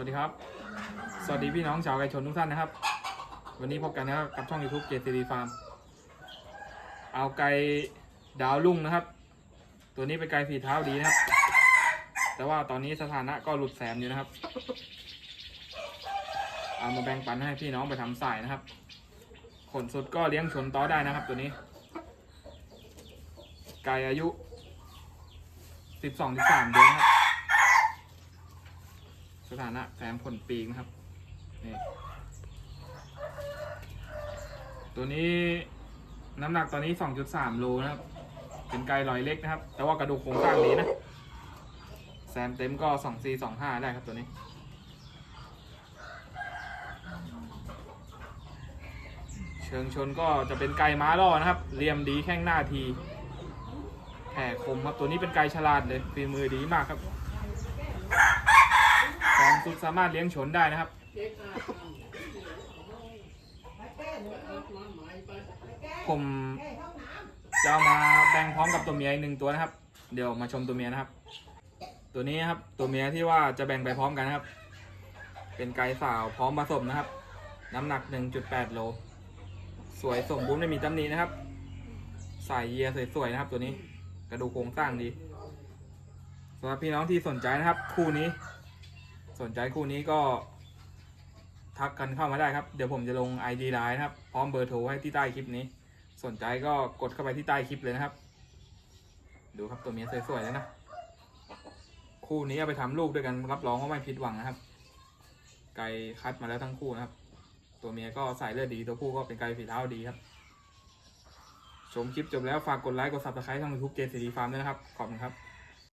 วัสดีครับ สวัสดีพี่น้องชาวไก่ชนทุกท่านนะครับ วันนี้พบกันนะครับกับช่อง YouTube เจซีรีฟาร์ม เอาไก่ดาวลุ่งนะครับ ตัวนี้เป็นไก่ฝีเท้าดีนะครับ แต่ว่าตอนนี้สถานะก็หลุดแสมอยู่นะครับ เอามาแบ่งปันให้พี่น้องไปทำสายนะครับ ขนสุดก็เลี้ยงชนต่อได้นะครับ ตัวนี้ ไก่อายุสิบสองถึงสามเดือนครับ ถานะแซมผลปีกนะครับนี่ตัวนี้น้ำหนักตอนนี้สองจุดสามโลนะครับ เป็นไก่ลอยเล็กนะครับ แต่ว่ากระดูกโครงสร้างดีนะ แซมเต็มก็สองสี่สองห้าได้ครับตัวนี้เชิงชนก็จะเป็นไก่ม้าล่อนะครับเรียมดีแข้งหน้าทีแผ่คมครับตัวนี้เป็นไก่ฉลาดเลยฝีมือดีมากครับ สามารถเลี้ยงชนได้นะครับ ผมจะเอามาแบ่งพร้อมกับตัวเมียอีกหนึ่งตัวนะครับ เดี๋ยวมาชมตัวเมียนะครับ ตัวนี้ครับตัวเมียที่ว่าจะแบ่งไปพร้อมกันนะครับ เป็นไก่สาวพร้อมผสมนะครับ น้ำหนัก 1.8 โล สวยสมบูรณ์ไม่มีตำหนินะครับสายเยียสวยๆนะครับ ตัวนี้กระดูกโครงสร้างดีสำหรับพี่น้องที่สนใจนะครับ คู่นี้ สนใจคู่นี้ก็ ทักกันเข้ามาได้ครับ เดี๋ยวผมจะลง ID ไลน์นะครับ พร้อมเบอร์โทรให้ที่ใต้คลิปนี้ สนใจก็กดเข้าไปที่ใต้คลิปเลยนะครับ ดูครับตัวเมียสวยๆเลยนะ คู่นี้เอาไปทำลูกด้วยกันรับรองว่าไม่ผิดหวังนะครับ ไก่คัดมาแล้วทั้งคู่นะครับ ตัวเมียก็ใสายเลือดดีตัวผู้ก็เป็นไก่ฝีเท้าดีครับ ชมคลิปจบแล้วฝากกดไลค์กด subscribe ช่อง YouTube เจสีดีฟาร์มด้วยนะครับ ขอบคุณครับ